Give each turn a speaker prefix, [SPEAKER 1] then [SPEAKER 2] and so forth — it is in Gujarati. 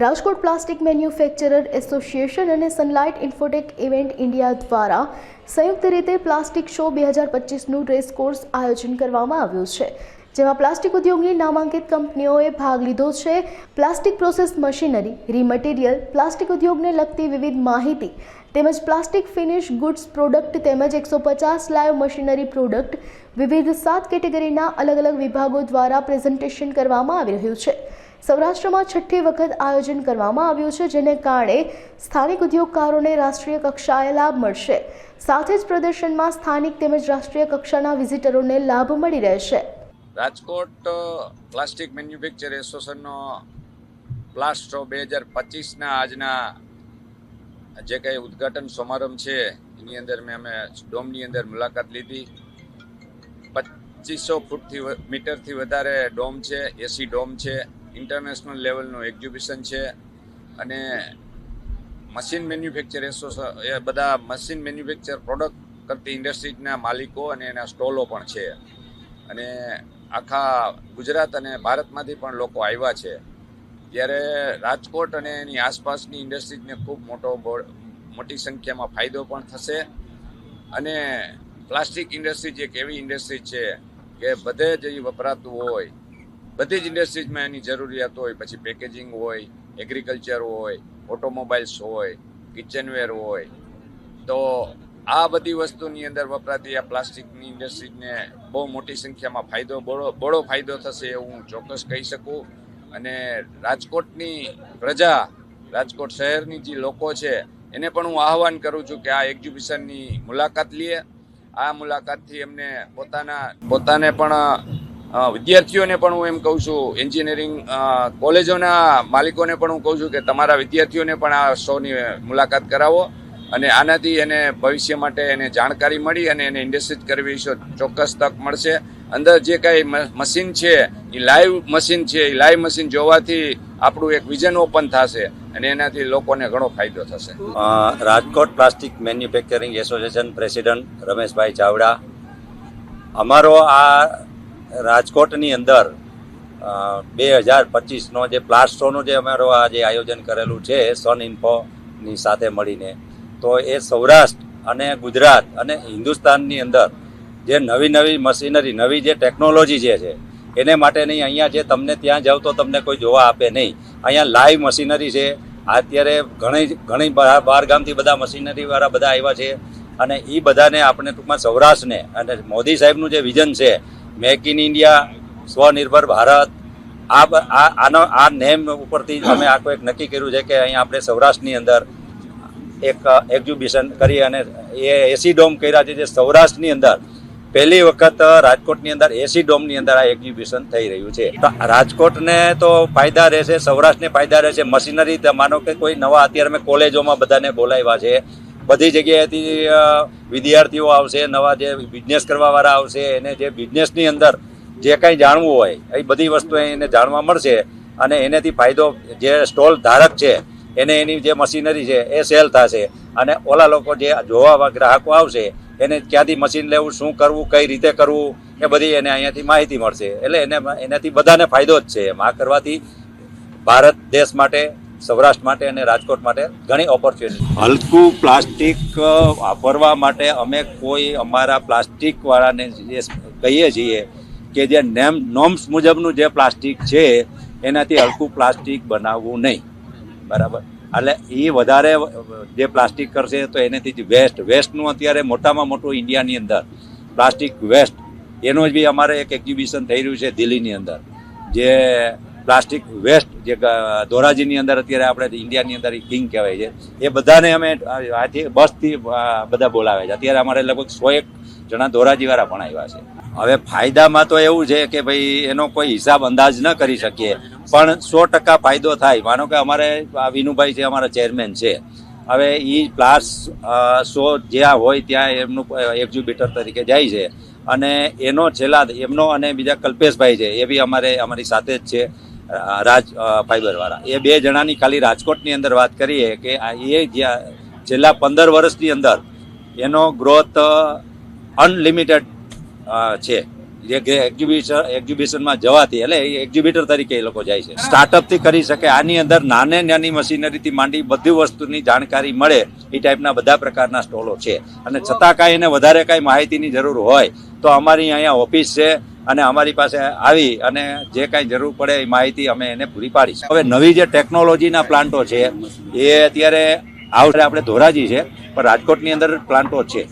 [SPEAKER 1] રાજકોટ પ્લાસ્ટિક મેન્યુફેક્ચરર એસોસિએશન અને સનલાઇટ ઇન્ફોટેક ઇવેન્ટ ઇન્ડિયા દ્વારા સંયુક્ત રીતે પ્લાસ્ટિક શો બે હજાર પચીસનું રેસ કોર્સ આયોજન કરવામાં આવ્યું છે, જેમાં પ્લાસ્ટિક ઉદ્યોગની નામાંકિત કંપનીઓએ ભાગ લીધો છે. Plastic process machinery, raw material, plastic ઉદ્યોગને લગતી વિવિધ માહિતી તેમજ પ્લાસ્ટિક ફિનિશ ગુડ્સ પ્રોડક્ટ તેમજ એકસો પચાસ લાઈવ મશીનરી પ્રોડક્ટ વિવિધ સાત કેટેગરીના અલગ અલગ વિભાગો દ્વારા પ્રેઝન્ટેશન કરવામાં આવી રહ્યું છે. સૌરાષ્ટ્રમાં છઠ્ઠી વખત આયોજન કરવામાં આવ્યું છે, જેને કારણે સ્થાનિક ઉદ્યોગકારોને રાષ્ટ્રીય કક્ષાએ લાભ મળશે. સાથે જ પ્રદર્શનમાં સ્થાનિક તેમજ રાષ્ટ્રીય કક્ષાના વિઝિટરોને લાભ મળી રહેશે.
[SPEAKER 2] રાજકોટ પ્લાસ્ટિક મેન્યુફેક્ચર એસોસિએશનનો પ્લાસ્ટ બે હજાર પચીસના આજના જે કંઈ ઉદ્ઘાટન સમારંભ છે, એની અંદર મેં અમે ડોમની અંદર મુલાકાત લીધી. પચીસો ફૂટથી મીટરથી વધારે ડોમ છે, એસી ડોમ છે. ઇન્ટરનેશનલ લેવલનું એક્ઝિબિશન છે. અને મશીન મેન્યુફેક્ચર એસો એ બધા મશીન મેન્યુફેક્ચર પ્રોડક્ટ કરતી ઇન્ડસ્ટ્રીઝના માલિકો અને એના સ્ટોલો પણ છે. અને આખા ગુજરાત અને ભારતમાંથી પણ લોકો આવ્યા છે. ત્યારે રાજકોટ અને એની આસપાસની ઇન્ડસ્ટ્રીઝને ખૂબ મોટો મોટી સંખ્યામાં ફાયદો પણ થશે. અને પ્લાસ્ટિક ઇન્ડસ્ટ્રીઝ એક એવી ઇન્ડસ્ટ્રી છે કે બધે જ વપરાતું હોય બધી જ ઇન્ડસ્ટ્રીઝમાં એની જરૂરિયાત હોય, પછી પેકેજિંગ હોય એગ્રીકલ્ચર હોય ઓટોમોબાઈલ્સ હોય કિચનવેર હોય. તો આ બધી વસ્તુની અંદર વપરાતી આ પ્લાસ્ટિકની ઇન્ડસ્ટ્રીઝને બહુ મોટી સંખ્યામાં ફાયદો, બળો બળો ફાયદો થશે એવું હું ચોક્કસ કહી શકું. અને રાજકોટની પ્રજા, રાજકોટ શહેરની જે લોકો છે, એને પણ હું આહવાન કરું છું કે આ એક્ઝિબિશનની મુલાકાત લે. આ મુલાકાતથી એમને પોતાના, પોતાને પણ વિદ્યાર્થીઓને પણ હું એમ કહું છું એન્જિનિયરિંગ કોલેજોના માલિકોને પણ હું કહું છું કે તમારા વિદ્યાર્થીઓને પણ આ શોની મુલાકાત કરાવો અને આનાથી એને ભવિષ્ય માટે એને જાણકારી મળી અને એને ઇન્ડસ્ટ્રીઝ કરવી છે ચોક્કસ તક મળશે. અંદર જે કાંઈ મશીન છે, એ લાઈવ મશીન છે, એ લાઈવ મશીન જોવાથી આપણું એક વિઝન ઓપન થશે અને એનાથી લોકોને ઘણો ફાયદો થશે.
[SPEAKER 3] Rajkot plastic manufacturing association president Rameshbhai Chavda. અમારો આ રાજકોટની અંદર બે હજાર પચીસનો જે પ્લાસ્ટ જે અમારો આ જે આયોજન કરેલું છે સન ઇન્ફોની સાથે મળીને, તો એ સૌરાષ્ટ્ર અને ગુજરાત અને હિન્દુસ્તાનની અંદર જે નવી નવી મશીનરી, નવી જે ટેકનોલોજી જે છે, એને માટે નહીં, અહીંયા જે તમને ત્યાં જાવ તો તમને કોઈ જોવા આપે નહીં. અહીંયા લાઈવ મશીનરી છે, અત્યારે ઘણી ઘણી બહાર ગામથી બધા મશીનરીવાળા બધા આવ્યા છે, અને એ બધાને આપણે ટૂંકમાં સૌરાષ્ટ્રને અને મોદી સાહેબનું જે વિઝન છે મેક ઇન ઇન્ડિયા સ્વનિર્ભર ભારત આ આનો, આ નેમ ઉપરથી અમે આખું એક નક્કી કર્યું છે કે અહીંયા આપણે સૌરાષ્ટ્રની અંદર એક એક્ઝિબિશન કરી અને એ એસી ડોમ કર્યા છે જે સૌરાષ્ટ્રની અંદર પહેલી વખત રાજકોટની અંદર એસી ડોમની અંદર આ એક્ઝિબિશન થઈ રહ્યું છે. રાજકોટને તો ફાયદા રહેશે, સૌરાષ્ટ્રને ફાયદા રહેશે. મશીનરી માનો કે કોઈ નવા, અત્યારે મેં કોલેજોમાં બધાને બોલાવ્યા છે. બધી જગ્યાએથી વિદ્યાર્થીઓ આવશે, નવા જે બિઝનેસ કરવાવાળા આવશે, એને જે બિઝનેસની અંદર જે કંઈ જાણવું હોય, એ બધી વસ્તુ એને જાણવા મળશે અને એનેથી ફાયદો, જે સ્ટોલ ધારક છે, એને એની જે મશીનરી છે, એ સેલ થશે. અને ઓલા લોકો જે જોવા ગ્રાહકો આવશે, એને ક્યાંથી મશીન લેવું, શું કરવું, કઈ રીતે કરવું, એ બધી એને અહીંયાથી માહિતી મળશે. એટલે એને, એનાથી બધાને ફાયદો જ છે એમ. આ કરવાથી ભારત દેશ માટે સૌરાષ્ટ્ર માટે અને રાજકોટ માટે ઘણી ઓપોર્ચ્યુનિટી હલકું પ્લાસ્ટિક વાપરવા માટે અમે કોઈ અમારા પ્લાસ્ટિકવાળાને જે કહીએ છીએ કે જે નેમ, નોમ્સ મુજબનું જે પ્લાસ્ટિક છે, એનાથી હલકું પ્લાસ્ટિક બનાવવું નહીં. બરાબર? એટલે એ વધારે જે પ્લાસ્ટિક કરશે તો એનાથી જ વેસ્ટ. વેસ્ટનું અત્યારે મોટામાં મોટું ઇન્ડિયાની અંદર. Plastic waste. એનો જ બી અમારે એક એક્ઝિબિશન થઈ રહ્યું છે દિલ્હીની અંદર. જે પ્લાસ્ટિક વેસ્ટ જે ધોરાજીની અંદર અત્યારે આપણે ઇન્ડિયાની અંદર કિંગ કહેવાય છે, એ બધાને અમે આથી બસથી બધા બોલાવે છે. અત્યારે અમારે લગભગ સો એક જણા ધોરાજીવાળા પણ આવ્યા છે. હવે ફાયદામાં તો એવું છે કે ભાઈ, એનો કોઈ હિસાબ અંદાજ ન કરી શકીએ, પણ સો ટકા ફાયદો થાય. માનો કે અમારે વિનુભાઈ છે, અમારા ચેરમેન છે. હવે એ પ્લાસ શો જ્યાં હોય ત્યાં એમનું એક્ઝિબિટર તરીકે જાય છે. અને એનો છેલ્લા, એમનો અને બીજા કલ્પેશભાઈ છે, એ બી અમારે, અમારી સાથે જ છે. રાજ ફાઈબરવાળા એ બે જણાની ખાલી રાજકોટની અંદર વાત કરીએ કે એ છેલ્લા પંદર વર્ષની અંદર એનો ગ્રોથ અનલિમિટેડ છે. જે એક્ઝિબિશન એક્ઝિબિશનમાં જવાથી, એટલે એક્ઝિબિટર તરીકે એ લોકો જાય છે. સ્ટાર્ટઅપથી કરી શકે, આની અંદર નાને નાની મશીનરીથી માંડી બધી વસ્તુની જાણકારી મળે, એ ટાઈપના બધા પ્રકારના સ્ટોલો છે. અને છતાં કાંઈ એને વધારે કાંઈ માહિતીની જરૂર હોય, તો અમારી અહીંયા ઓફિસ છે અને અમારી પાસે આવી અને જે કાંઈ જરૂર પડે એ માહિતી અમે એને પૂરી પાડીશું. હવે નવી જે ટેકનોલોજીના પ્લાન્ટો છે, એ અત્યારે આવડે આપણે ધોરાજી છે, પણ રાજકોટની અંદર પ્લાન્ટો છે.